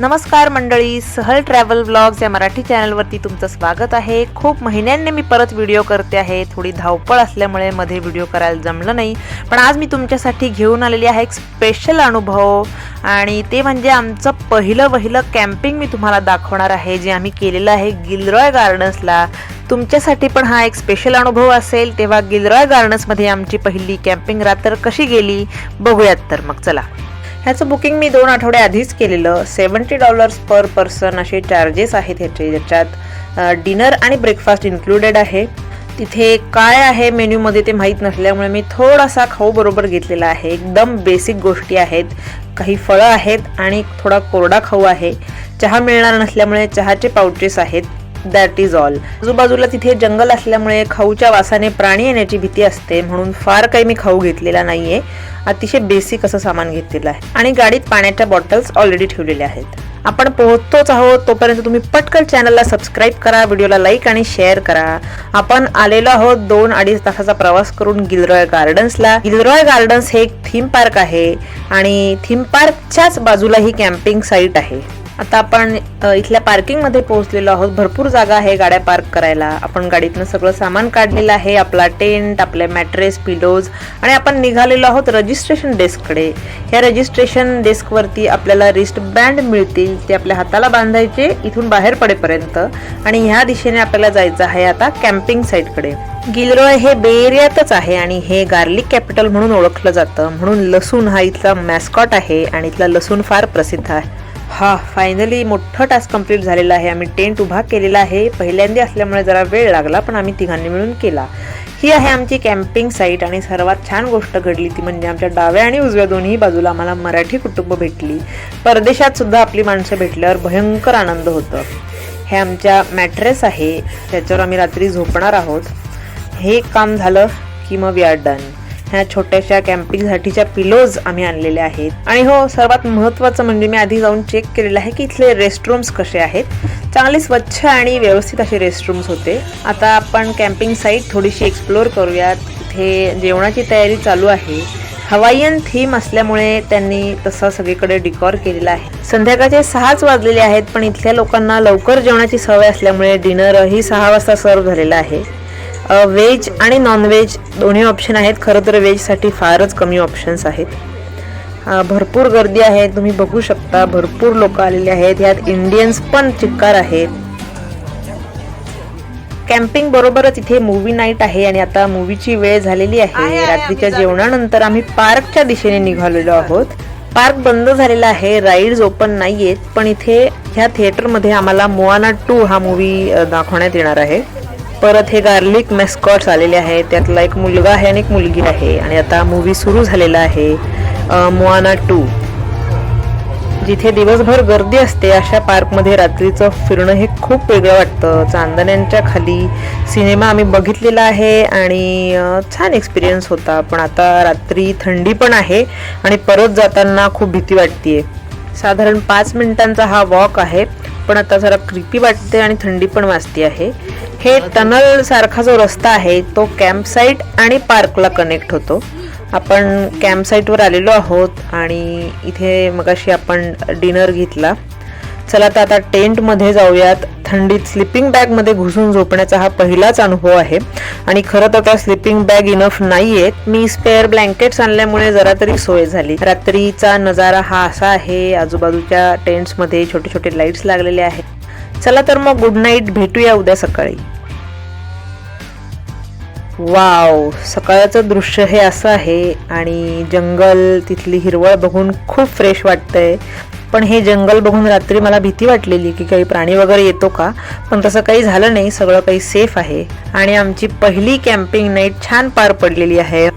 नमस्कार मंडळी सहल ट्रॅव्हल व्लॉग्स या मराठी चॅनलवरती तुमचं स्वागत आहे. खूप महिन्यांनी मी परत व्हिडिओ करते आहे. थोडी धावपळ असल्यामुळे मध्ये व्हिडिओ करायला जमलं नाही. पण आज मी तुमच्यासाठी घेऊन आलेली आहे एक स्पेशल अनुभव. आणि ते म्हणजे आमचं पहिलं पहिलं कॅम्पिंग मी तुम्हाला दाखवणार आहे जे आम्ही केलेलं आहे गिलरॉय गार्डन्सला तुमच्यासाठी पण हा एक स्पेशल अनुभव असेल. तेव्हा गिलरॉय गार्डन्समध्ये आमची पहिली कॅम्पिंग रात्र कशी गेली बघूयात तर. मग चला. ह्याचं बुकिंग मी दोन आठवड्याआधीच आधीच केलेलं. सेवन्टी डॉलर्स पर पर्सन असे चार्जेस आहेत ह्याचे ज्याच्यात डिनर आणि ब्रेकफास्ट इन्क्लुडेड आहे. तिथे काय आहे मेन्यूमध्ये ते माहीत नसल्यामुळे मी थोडासा खाऊ बरोबर घेतलेला आहे. एकदम बेसिक गोष्टी आहेत. काही फळं आहेत आणि थोडा कोरडा खाऊ आहे. चहा मिळणार नसल्यामुळे चहाचे पाउचेस आहेत. दॅट इज ऑल आजूबाजूला तिथे जंगल असल्यामुळे खाऊच्या वासाने प्राणी येण्याची भीती असते म्हणून फार काही मी खाऊ घेतलेला नाहीये. अतिशय बेसिक असं सामान घेतलेलं आहे. आणि गाडीत पाण्याच्या बॉटल्स ऑलरेडी ठेवलेल्या आहेत. आपण पोहोचतोच आहोत तोपर्यंत तुम्ही पटकन चॅनलला सबस्क्राईब करा व्हिडिओला लाईक आणि शेअर करा. आपण आलेलो आहोत दोन अडीच तासाचा प्रवास करून गिलरॉय गार्डन्सला. गिलरॉय गार्डन्स हे एक थीम पार्क आहे आणि थीम पार्कच्याच बाजूला ही कॅम्पिंग साईट आहे. आता आपण इथल्या पार्किंगमध्ये पोहोचलेलो आहोत. भरपूर जागा आहे गाड्या पार्क करायला. आपण गाडीतनं सगळं सामान काढलेलं आहे. आपला टेंट आपले मॅट्रेस पिलोज आणि आपण निघालेलो आहोत रजिस्ट्रेशन डेस्ककडे. ह्या रजिस्ट्रेशन डेस्कवरती आपल्याला रिस्ट बँड मिळतील. ते आपल्या हाताला बांधायचे इथून बाहेर पडेपर्यंत. आणि ह्या दिशेने आपल्याला जायचं आहे आता कॅम्पिंग साईटकडे. गिलरॉय हे बे एरियातच आहे आणि हे गार्लिक कॅपिटल म्हणून ओळखलं जातं. म्हणून लसूण हा इथला मॅस्कॉट आहे आणि इथला लसूण फार प्रसिद्ध आहे. हा फायनली मोठं टास्क कंप्लीट झालेला आहे. आम्ही टेंट उभा केलेला आहे. पहिल्यांदा असल्यामुळे जरा वेळ लागला पण आम्ही तिघांनी मिळून केला. ही आहे आमची कॅम्पिंग साईट आणि सर्वात छान गोष्ट घडली ती म्हणजे आमच्या डाव्या आणि उजव्या दोन्ही बाजूला आम्हाला मराठी कुटुंब भेटली. परदेशात सुद्धा आपली माणसं भेटल्यावर भयंकर आनंद होतं. हे आमच्या मॅट्रेस आहे. त्याच्यावर आम्ही रात्री झोपणार आहोत. हे काम झालं की मग वी आर डन ह्या छोट्याशा कॅम्पिंगसाठीच्या पिलोज आम्ही आणलेल्या आहेत. आणि हो सर्वात महत्त्वाचं म्हणजे मी आधी जाऊन चेक केलेलं आहे की इथले रेस्टरूम्स कसे आहेत. चांगले स्वच्छ आणि व्यवस्थित असे रेस्टरूम्स होते. आता आपण कॅम्पिंग साईट थोडीशी एक्सप्लोअर करूयात. इथे जेवणाची तयारी चालू आहे. हवाईयन थीम असल्यामुळे त्यांनी तसा सगळीकडे डिकॉर केलेला आहे. संध्याकाळचे सहाच वाजलेले आहेत पण इथल्या लोकांना लवकर जेवणाची सवय असल्यामुळे डिनरही सहा वाजता सर्व झालेला आहे. व्हेज आणि नॉनव्हेज दोन्ही ऑप्शन आहेत. खरं तर व्हेजसाठी फारच कमी ऑप्शन्स आहेत. भरपूर गर्दी आहे. तुम्ही बघू शकता भरपूर लोक आलेले आहेत. यात इंडियन्स पण चिक्कार आहेत. कॅम्पिंग बरोबरच इथे मूवी नाईट आहे आणि आता मूवीची वेळ झालेली आहे. रात्रीच्या जेवणानंतर आम्ही पार्कच्या दिशेने निघालेलो आहोत. पार्क बंद झालेला आहे. राईड्स ओपन नाहीयेत. पण इथे ह्या थिएटरमध्ये आम्हाला मोआना टू हा मूवी दाखवण्यात येणार आहे. परत हे गार्लिक मेस्कॉट्स आलेले आहेत. त्यातला एक मुलगा आहे आणि एक मुलगी आहे. आणि आता मूवी सुरू झालेला आहे मुआना टू. जिथे दिवसभर गर्दी असते अशा पार्कमध्ये रात्रीचं फिरणं हे खूप वेगळं वाटतं. चांदण्यांच्या खाली सिनेमा आम्ही बघितलेला आहे आणि छान एक्सपिरियन्स होता. पण आता रात्री थंडी पण आहे आणि परत जाताना खूप भीती वाटते साधारण पाच मिनिटांचा हा वॉक आहे. पण आता जरा क्रिपी वाटते आणि थंडी पण वाजते आहे. हे टनल सारखा जो रस्ता आहे तो कॅम्पसाईट आणि पार्कला कनेक्ट होतो. आपण कॅम्पसाईटवर आलेलो आहोत आणि इथे मगाशी आपण डिनर घेतला. चला तर आता टेंटमध्ये जाऊयात. थंडीत स्लिपिंग बॅगमध्ये घुसून झोपण्याचा हा पहिलाच अनुभव आहे. आणि खरं तर त्या स्लिपिंग बॅग इनफ नाही आहेत मी स्पेअर ब्लँकेट्स आणल्यामुळे जरा तरी सोय झाली. रात्रीचा नजारा हा असा आहे आजूबाजूच्या टेंट्समध्ये छोटे छोटे लाईट्स लागलेले आहेत. चला तर मग गुड नाईट भेटूया उद्या सकाळी. वाव सकाळचं दृश्य हे असं आहे आणि जंगल तिथली हिरवळ बघून खूप फ्रेश वाटतंय. पण हे जंगल बघून रात्री मला भीती वाटलेली की काही प्राणी वगैरे येतो का? पण तसं काही झालं नाही सगळं काही सेफ आहे. आणि आमची पहिली कॅम्पिंग नाईट छान पार पडलेली आहे.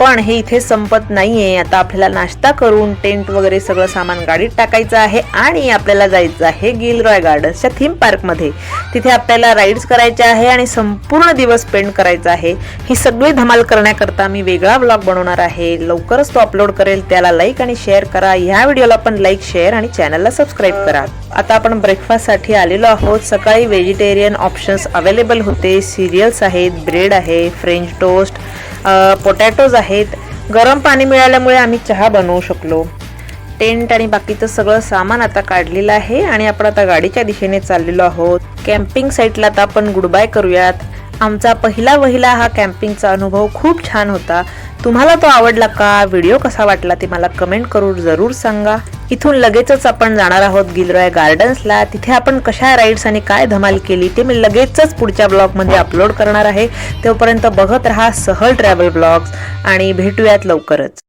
पण हे इथे संपत नाहीये. आता आपल्याला नाश्ता करून टेंट वगैरे सगळं सामान गाडीत टाकायचं आहे आणि आपल्याला जायचं आहे गिलरॉय गार्डन्सच्या थीम पार्कमध्ये तिथे आपल्याला राईड्स करायच्या आहे आणि संपूर्ण दिवस स्पेंड करायचा आहे. ही सगळी धमाल करण्याकरता मी वेगळा ब्लॉग बनवणार आहे. लवकरच तो अपलोड करेल. त्याला लाईक आणि शेअर करा. ह्या व्हिडिओला पण लाईक शेअर आणि चॅनलला सबस्क्राईब करा. आता आपण ब्रेकफास्टसाठी आलेलो आहोत. सकाळी व्हेजिटेरियन ऑप्शन्स अवेलेबल होते. सिरियल्स आहेत ब्रेड आहे फ्रेंच टोस्ट पोटॅटोज आहेत. गरम पाणी मिळाल्यामुळे आम्ही चहा बनवू शकलो. टेंट आणि बाकीचं सगळं सामान आता काढलेलं आहे आणि आपण आता गाडीच्या दिशेने चाललेलो आहोत. कॅम्पिंग साईटला आता आपण गुडबाय करूयात. आमचा पहिला वहिला हा कॅम्पिंगचा अनुभव खूप छान होता. तुम्हाला तो आवडला का? व्हिडिओ कसा वाटला ते मला कमेंट करून जरूर सांगा. इथून लगेचच आपण जाणार आहोत गिलरॉय गार्डन्सला. तिथे आपण कशा राईड्स आणि काय धमाल केली ते मी लगेचच पुढच्या ब्लॉगमध्ये अपलोड करणार आहे. तोपर्यंत बघत राहा सहल ट्रॅव्हल ब्लॉग्स आणि भेटूयात लवकरच.